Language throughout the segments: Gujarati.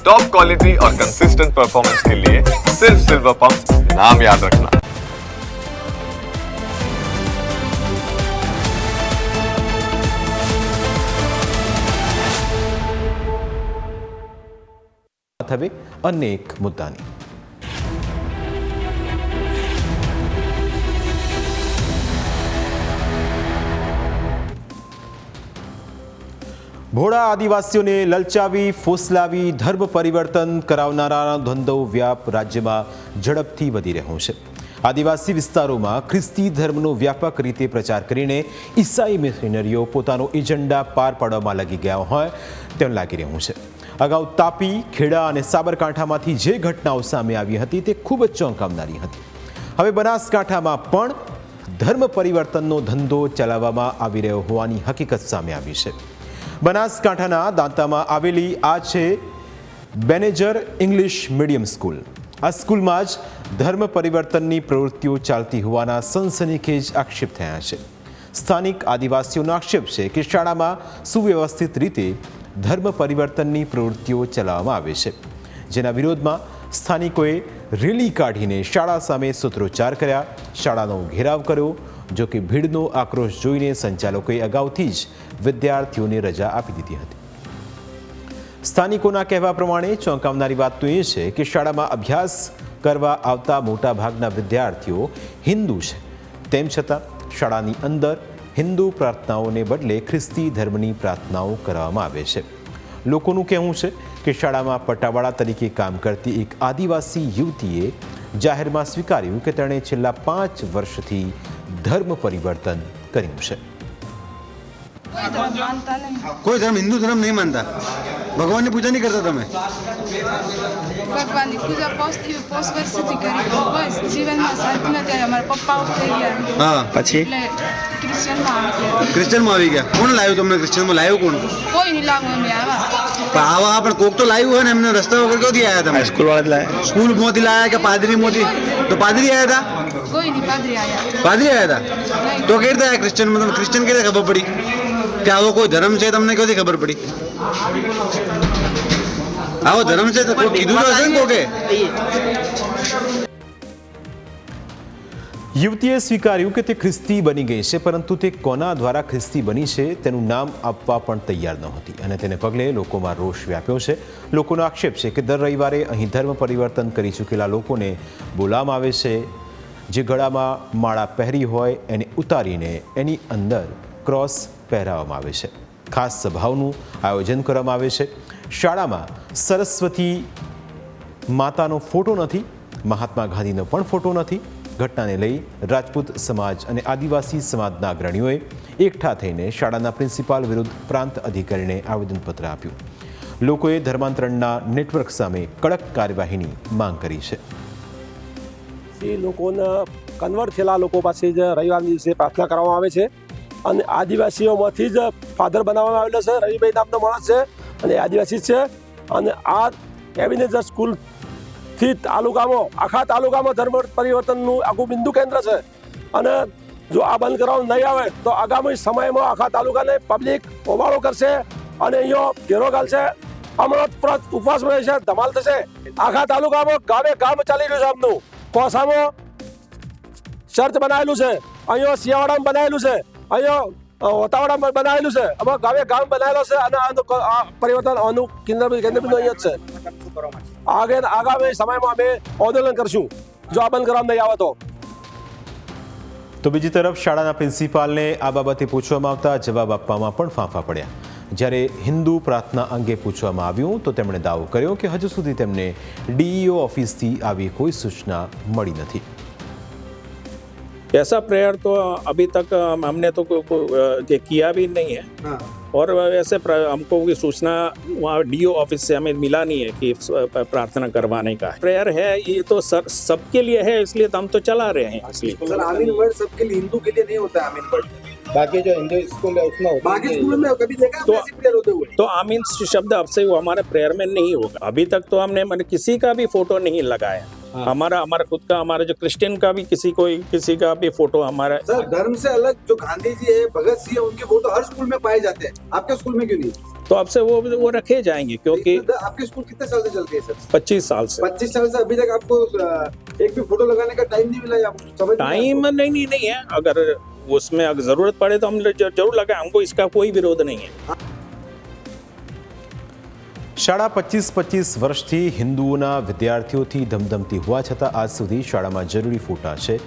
टॉप क्वालिटी और कंसिस्टेंट परफॉर्मेंस के लिए सिर्फ सिल्वर पंप नाम याद रखना વાત હવે અનેક મુદ્દાની ભોળા આદિવાસીઓને લલચાવી, ફોસલાવી, ધર્મ પરિવર્તન કરાવનારા ધંધો વ્યાપ રાજ્યમાં ઝડપથી વધી રહ્યો છે. આદિવાસી વિસ્તારોમાં ખ્રિસ્તી ધર્મનો વ્યાપક રીતે પ્રચાર કરીને ઈસાઈ મિશનરીઓ પોતાનો એજન્ડા પાર પાડવામાં લાગી ગયા હોય તેમ લાગી રહ્યું છે. અગાઉ તાપી, ખેડા અને સાબરકાંઠામાંથી જે ઘટનાઓ સામે આવી હતી તે ખૂબ જ ચોંકાવનારી હતી. હવે બનાસકાંઠામાં પણ ધર્મ પરિવર્તનનો ધંધો ચલાવવામાં આવી રહ્યો હોવાની હકીકત સામે આવી છે. બનાસકાંઠાના દાંતામાં આવેલી આ છે બેનેજર ઇંગ્લિશ મીડિયમ સ્કૂલ. આ સ્કૂલમાં જ ધર્મ પરિવર્તનની પ્રવૃત્તિઓ ચાલતી હોવાના સનસનીખેજ આક્ષેપ થયા છે. સ્થાનિક આદિવાસીઓનો આક્ષેપ છે કે શાળામાં સુવ્યવસ્થિત રીતે ધર્મ પરિવર્તનની પ્રવૃત્તિઓ ચલાવવામાં આવે છે. જેના વિરોધમાં સ્થાનિકોએ રેલી કાઢીને શાળા સામે સૂત્રોચ્ચાર કર્યા, શાળાનો ઘેરાવ કર્યો જો કે ભીડનો આક્રોશ જોઈને સંચાલકોએ અગાઉથી જ વિદ્યાર્થીઓને રજા આપી દીધી હતી. સ્થાનિકોના કહેવા પ્રમાણે ચોંકાવનારી વાત તો એ છે કે શાળામાં અભ્યાસ કરવા આવતા મોટા ભાગના વિદ્યાર્થીઓ હિન્દુ છે. તેમ છતાં શાળાની અંદર હિન્દુ પ્રાર્થનાઓને બદલે ખ્રિસ્તી ધર્મની પ્રાર્થનાઓ કરવામાં આવે છે. લોકોનું કહેવું છે કે શાળામાં પટાવાળા તરીકે કામ કરતી એક આદિવાસી યુવતીએ જાહેરમાં સ્વીકાર્યું કે તેણે છેલ્લા પાંચ વર્ષથી ધર્મ પરિવર્તન કર્યું છે. કોઈ ધર્મ હિન્દુ ધર્મ નહીં માનતા. ભગવાનની પૂજા નહીં કરતા તમે? ભગવાનની પૂજા પોસ્ટથી પોસ વર્ષથી કરી. બસ જીવનમાં શાંતિ નથી અમારા પપ્પાઓ થઈ ગયા. હા. પછી? ક્રિશ્ચનમાં આવી ગયા. ક્રિશ્ચનમાં આવી ગયા. કોણ લાવ્યું તમને? ક્રિશ્ચનમાં લાવ્યું કોણ? કોઈ નહીં લાવ્યું અમે આવા. પણ આવા પણ કોક તો લાવ્યું હોય ને એમને રસ્તા વગર ક્યાંથી આવ્યા તમે? સ્કૂલ વાળા લાયા. સ્કૂલ મોથી લાયા કે પાદરી મોથી? તો પાદરી આવ્યા હતા કોઈ નહીં પાદરી આવ્યા પાદરી આવ્યા હતા તો કેવી રીતે ક્રિશ્ચન તમને ક્રિશ્ચન કેવી રીતે ખબર પડી? કે આવો કોઈ ધર્મ છે તમને ક્યાંથી ખબર પડી? આવો ધર્મ છે તો કોઈ કીધું તો હશે ને કોકે? યુવતીએ સ્વીકાર્યું કે તે ખ્રિસ્તી બની ગઈ છે, પરંતુ તે કોના દ્વારા ખ્રિસ્તી બની છે તેનું નામ આપવા પણ તૈયાર નહોતી અને તેને પગલે લોકોમાં રોષ વ્યાપ્યો છે. લોકોનો આક્ષેપ છે કે દર રવિવારે અહીં ધર્મ પરિવર્તન કરી ચૂકેલા લોકોને બોલાવવામાં આવે છે, જે ગળામાં માળા પહેરી હોય એને ઉતારીને એની અંદર ક્રોસ પહેરાવવામાં આવે છે. ખાસ સભાઓનું આયોજન કરવામાં આવે છે. શાળામાં સરસ્વતી માતાનો ફોટો નથી, મહાત્મા ગાંધીનો પણ ફોટો નથી ઘટનાને લઈ રાજપૂત સમાજ અને આદિવાસી સમાજના અગ્રણીઓએ એકઠા થઈને શાળાના પ્રિન્સિપાલ વિરુદ્ધ પ્રાંત અધિકારીને આવેદનપત્ર આપ્યું. લોકોએ ધર્માંતરણના નેટવર્ક સામે કડક કાર્યવાહીની માંગ કરી છે. એ લોકોના કન્વર્ટ થયેલા લોકો પાસે જ રવિવારના દિવસે પ્રાર્થના કરવામાં આવે છે અને આદિવાસીઓમાંથી જ ફાધર બનાવવામાં આવેલો છે. રવિભાઈ નામનો માણસ છે અને આદિવાસી છે અને આ એવિનેજર સ્કૂલથી તાલુકામાં, આખા તાલુકામાં ધર્મ પરિવર્તનનું આખું બિંદુ કેન્દ્ર છે. અને જો આ બંધ કરવામાં નહીં આવે, તો આગામી સમયમાં આખા તાલુકાને પબ્લિક હોબાળો કરશે અને અહીંયા ઘેરો ગાલશે. હમણાં પ્રત ઉપવાસ રહે છે, ધમાલ થશે. આખા તાલુકામાં ગામે ગામ ચાલી રહ્યું છે આમનું. કોસામાં ચર્ચ બનાવેલું છે, અહીંયા શિયાવાડામાં બનાવેલું છે, અહીંયા વતાવાડામાં બનાવેલું છે. અમારા ગામે ગામ બનાવેલો છે અને આનું પરિવર્તન આનું કેન્દ્ર કેન્દ્રબિંદુ અહીંયા જ છે. આગે આગામી સમયમાં અમે આંદોલન કરશું. જો આ બંધ કરવામાં નહીં આવે તો. તો બીજી તરફ શાળાના પ્રિન્સિપાલને આ બાબતે પૂછવામાં આવતા જવાબ આપવામાં પણ ફાંફા પડ્યા. જ્યારે હિન્દુ પ્રાર્થના અંગે પૂછવામાં આવ્યું તો તેમણે દાવો કર્યો કે હજુ સુધી તેમને ડીઈઓ ઓફિસથી આવી કોઈ સૂચના મળી નથી. ऐसा प्रेयर तो अभी तक हमने तो को, को, किया भी नहीं है। और वैसे हमको कोई सूचना वहाँ डीओ ऑफ़िस से हमें मिला नहीं है कि प्रार्थना करवाने का। प्रेयर है ये तो सर सबके लिए है इसलिए तो हम तो चला रहे हैं इसलिए। सर आमीन वर्ड सबके लिए हिंदू के लिए नहीं होता है आमीन वर्ड बाकी जो हिंदू स्कूल है उसमें होता बाकी स्कूल में कभी देखा तो प्रेयर होते हुए? तो आमीन शब्द अब से वो हमारे प्रेयर में नहीं होगा। अभी तक तो हमने मैंने किसी का भी फ़ोटो नहीं लगाया। हमारा हमारा खुद का हमारा जो क्रिश्चियन का भी किसी कोई किसी का भी फ़ोटो हमारा सर धर्म से अलग जो गांधी जी है भगत सिंह है उनके फ़ोटो हर स्कूल में पाए जाते हैं। आपके स्कूल में क्यों नहीं? तो आपसे वो वो रखे जाएँगे क्योंकि आपके स्कूल कितने साल से चलती है सर 25 साल से। पच्चीस साल से अभी तक आपको एक भी फ़ोटो लगाने का टाइम नहीं मिला टाइम नहीं नहीं नहीं है। अगर उसमें अगर ज़रूरत पड़े तो हम ज़रूर लगाए हमको इसका कोई विरोध नहीं है। શાળા પચીસ પચીસ વર્ષથી હિન્દુઓના વિદ્યાર્થીઓથી ધમધમતી હોવા છતાં આજ સુધી શાળામાં જરૂરી ફોટા છે.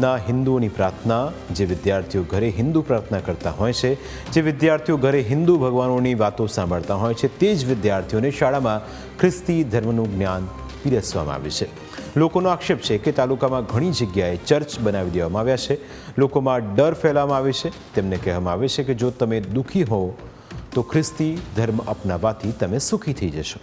ના હિન્દુઓની પ્રાર્થના, જે વિદ્યાર્થીઓ ઘરે હિન્દુ પ્રાર્થના કરતા હોય છે, જે વિદ્યાર્થીઓ ઘરે હિન્દુ ભગવાનોની વાતો સાંભળતા હોય છે, તે જ વિદ્યાર્થીઓને શાળામાં ખ્રિસ્તી ધર્મનું જ્ઞાન પીરસવામાં આવે છે. લોકોનો આક્ષેપ છે કે તાલુકામાં ઘણી જગ્યાએ ચર્ચ બનાવી દેવામાં આવ્યા છે. લોકોમાં ડર ફેલાવવામાં આવે છે. તેમને કહેવામાં આવે છે કે જો તમે દુઃખી હો તો ખ્રિસ્તી ધર્મ અપનાવવાથી તમે સુખી થઈ જશો.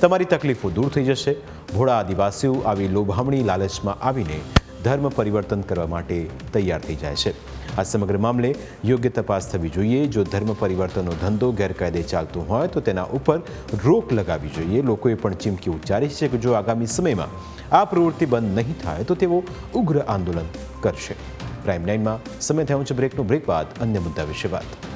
તમારી તકલીફો દૂર થઈ જશે. ભોળા આદિવાસીઓ આવી લોભામણી લાલચમાં આવીને ધર્મ પરિવર્તન કરવા માટે તૈયાર થઈ જાય છે. આ સમગ્ર મામલે યોગ્ય તપાસ થવી જોઈએ. જો ધર્મ પરિવર્તનનો ધંધો ગેરકાયદે ચાલતો હોય તો તેના ઉપર રોક લગાવવી જોઈએ. લોકોએ પણ ચીમકી ઉચ્ચારી છે કે જો આગામી સમયમાં આ પ્રવૃત્તિ બંધ નહીં થાય તો તેઓ ઉગ્ર આંદોલન કરશે. પ્રાઇમ નાઇનમાં સમય થયો છે. બ્રેકનો બ્રેક બાદ અન્ય મુદ્દા વિશે વાત.